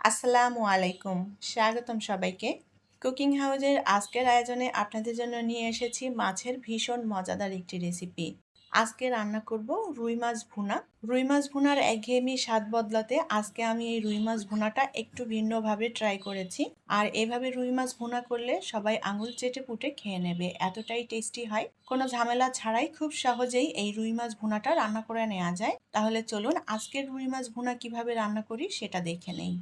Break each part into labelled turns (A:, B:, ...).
A: আসসালামু আলাইকুম। স্বাগতম সবাইকে। কুকিং হাউজের আজকের আয়োজনে আপনাদের জন্য নিয়ে এসেছি মাছের ভীষণ মজাদার একটি রেসিপি। আজকে রান্না করব রুই মাছ ভুনা। রুই মাছ ভুনার একঘেয়েমি স্বাদ বদলাতে আজকে আমি এই রুই মাছ ভুনাটা একটু ভিন্নভাবে ট্রাই করেছি। আর এভাবে রুই মাছ ভুনা করলে সবাই আঙুল চেটে পুটে খেয়ে নেবে। এতটাই টেস্টি হয়। কোনো ঝামেলা ছাড়াই খুব সহজেই এই রুই মাছ ভুনাটা রান্না করে নেওয়া যায়। তাহলে চলুন আজকের রুই মাছ ভুনা কীভাবে রান্না করি সেটা দেখে নেই।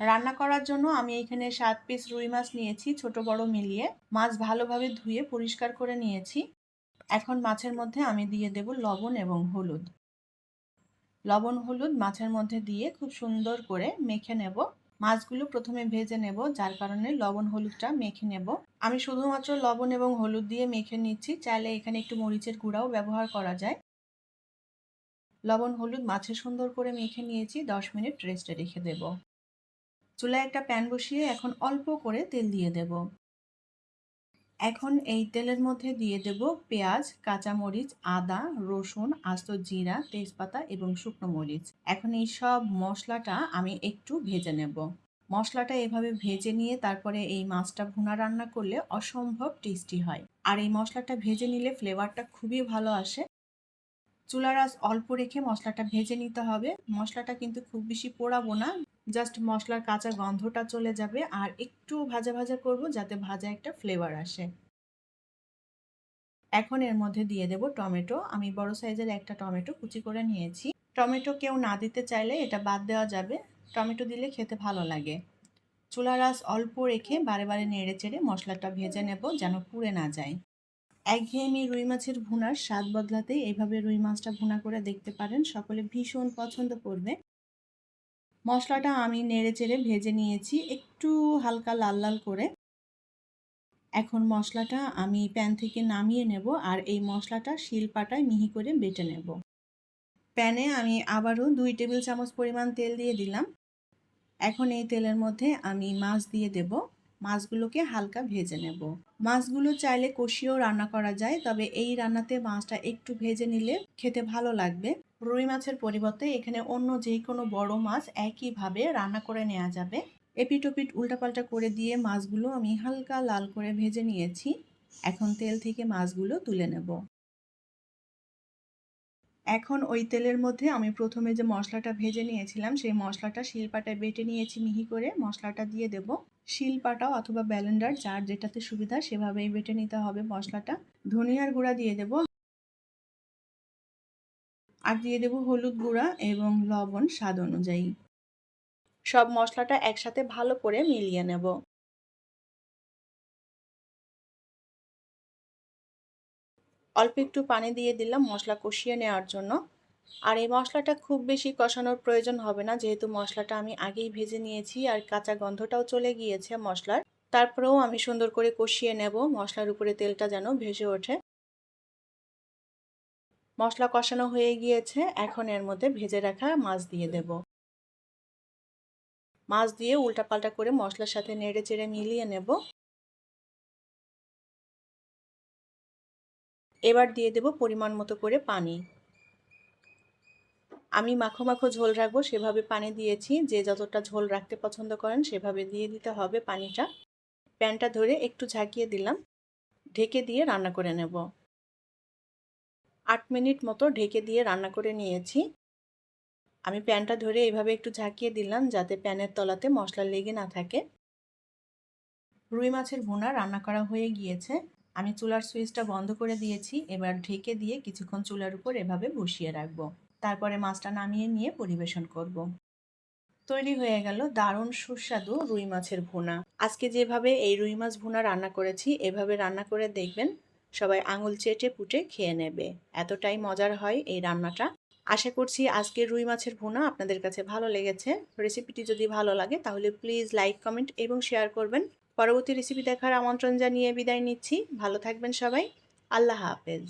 A: রান্না করার জন্য আমি এখানে সাত পিস রুই মাছ নিয়েছি, ছোট বড় মিলিয়ে। মাছ ভালোভাবে ধুয়ে পরিষ্কার করে নিয়েছি। এখন মাছের মধ্যে আমি দিয়ে দেব লবণ এবং হলুদ। লবণ, হলুদ মাছের মধ্যে দিয়ে খুব সুন্দর করে মেখে নেব। মাছগুলো প্রথমে ভেজে নেব, যার কারণে লবণ, হলুদটা মেখে নেব। আমি শুধুমাত্র লবণ এবং হলুদ দিয়ে মেখে নিচ্ছি, চাইলে এখানে একটু মরিচের গুঁড়াও ব্যবহার করা যায়। লবণ, হলুদ মাছে সুন্দর করে মেখে নিয়েছি, দশ মিনিট রেস্টে রেখে দেব। চুলায় একটা প্যান বসিয়ে এখন অল্প করে তেল দিয়ে দেব। এখন এই তেলের মধ্যে দিয়ে দেব পেঁয়াজ, কাঁচামরিচ, আদা, রসুন, আস্ত জিরা, তেজপাতা এবং শুকনো মরিচ। এখন এই সব মশলাটা আমি একটু ভেজে নেব। মশলাটা এভাবে ভেজে নিয়ে তারপরে এই মাছটা ভুনা রান্না করলে অসম্ভব টেস্টি হয়। আর এই মশলাটা ভেজে নিলে ফ্লেভারটা খুবই ভালো আসে। চুলার আঁচ অল্প রেখে মশলাটা ভেজে নিতে হবে। মশলাটা কিন্তু খুব বেশি পোড়াবো না। জাস্ট মশলার কাঁচা গন্ধটা চলে যাবে আর একটু ভাজা ভাজা করব যাতে ভাজা একটা ফ্লেভার আসে। এখন এর মধ্যে দিয়ে দেব টমেটো। আমি বড় সাইজের একটা টমেটো কুচি করে নিয়েছি। টমেটো কেউ না দিতে চাইলে এটা বাদ দেওয়া যাবে। টমেটো দিলে খেতে ভালো লাগে। চুলার আঁচ অল্প রেখে বারে বারে নেড়ে চেড়ে মশলাটা ভেজে নেব যেন পুড়ে না যায়। একঘেয়েমি রুই মাছের ভুনার স্বাদ বদলাতে এইভাবে রুই মাছটা ভুনা করে দেখতে পারেন। সকলে ভীষণ পছন্দ করবে। মশলাটা আমি নেড়ে চেড়ে ভেজে নিয়েছি, একটু হালকা লাল লাল করে। এখন মশলাটা আমি প্যান থেকে নামিয়ে নেব আর এই মশলাটা শিলপাটায় মিহি করে বেটে নেব। প্যানে আমি আবারও দুই টেবিল চামচ পরিমাণ তেল দিয়ে দিলাম। এখন এই তেলের মধ্যে আমি মাছ দিয়ে দেব। মাছগুলোকে হালকা ভেজে নেব। মাছগুলো চাইলে কষিয়েও রান্না করা যায়, তবে এই রান্নাতে মাছটা একটু ভেজে নিলে খেতে ভালো লাগবে। রুই মাছের পরিবর্তে এখানে অন্য যে কোনো বড় মাছ একইভাবে রান্না করে নেওয়া যাবে। এপিটোপিট উল্টাপাল্টা করে দিয়ে মাছগুলো আমি হালকা লাল করে ভেজে নিয়েছি। এখন তেল থেকে মাছগুলো তুলে নেব। এখন ওই তেলের মধ্যে আমি প্রথমে যে মশলাটা ভেজে নিয়েছিলাম, সেই মশলাটা শিলপাটায় বেটে নিয়েছি মিহি করে। মশলাটা দিয়ে দেব। শিলপাটা অথবা ব্যালেন্ডার যার যেটাতে সুবিধা সেভাবেই বেটে নিতে হবে মশলাটা। ধনিয়ার গুঁড়া দিয়ে দেব। আর দিয়ে দেব হলুদ গুঁড়া এবং লবণ স্বাদ অনুযায়ী। সব মশলাটা একসাথে ভালো করে মিলিয়ে নেব। অল্প একটু পানি দিয়ে দিলাম মশলা কষিয়ে নেওয়ার জন্য। আর এই মশলাটা খুব বেশি কষানোর প্রয়োজন হবে না, যেহেতু মশলাটা আমি আগেই ভেজে নিয়েছি আর কাঁচা গন্ধটাও চলে গিয়েছে মশলার। তারপরেও আমি সুন্দর করে কষিয়ে নেব, মশলার উপরে তেলটা যেন ভেসে ওঠে। মশলা কষানো হয়ে গিয়েছে, এখন এর মধ্যে ভেজে রাখা মাছ দিয়ে দেব। মাছ দিয়ে উল্টাপাল্টা করে মশলার সাথে নেড়ে চেড়ে মিলিয়ে নেব। এবার দিয়ে দেব পরিমাণ মতো করে পানি। আমি মাখো মাখো ঝোল রাখব, সেভাবে পানি দিয়েছি। যে যতটা ঝোল রাখতে পছন্দ করেন, সেভাবে দিয়ে দিতে হবে পানিটা। প্যানটা ধরে একটু ঝাঁকিয়ে দিলাম। ঢেকে দিয়ে রান্না করে নেব। আট মিনিট মতো ঢেকে দিয়ে রান্না করে নিয়েছি। আমি প্যানটা ধরে এইভাবে একটু ঝাঁকিয়ে দিলাম যাতে প্যানের তলাতে মশলা লেগে না থাকে। রুই মাছের ভুনা রান্না করা হয়ে গিয়েছে। আমি চুলার সুইচটা বন্ধ করে দিয়েছি। এবার ঢেকে দিয়ে কিছুক্ষণ চুলার উপর এভাবে বসিয়ে রাখব। তারপরে মাছটা নামিয়ে নিয়ে পরিবেশন করব। তৈরি হয়ে গেল দারুণ সুস্বাদু রুই মাছের ভুনা। আজকে যেভাবে এই রুই মাছ ভুনা রান্না করেছি, এভাবে রান্না করে দেখবেন সবাই আঙুল চেটে পুটে খেয়ে নেবে। এতটাই মজার হয় এই রান্নাটা। আশা করছি আজকের রুই মাছের ভুনা আপনাদের কাছে ভালো লেগেছে। রেসিপিটি যদি ভালো লাগে তাহলে প্লিজ লাইক, কমেন্ট এবং শেয়ার করবেন। পরবর্তী রেসিপি দেখার আমন্ত্রণ জানিয়ে বিদায় নিচ্ছি। ভালো থাকবেন সবাই। আল্লাহ হাফেজ।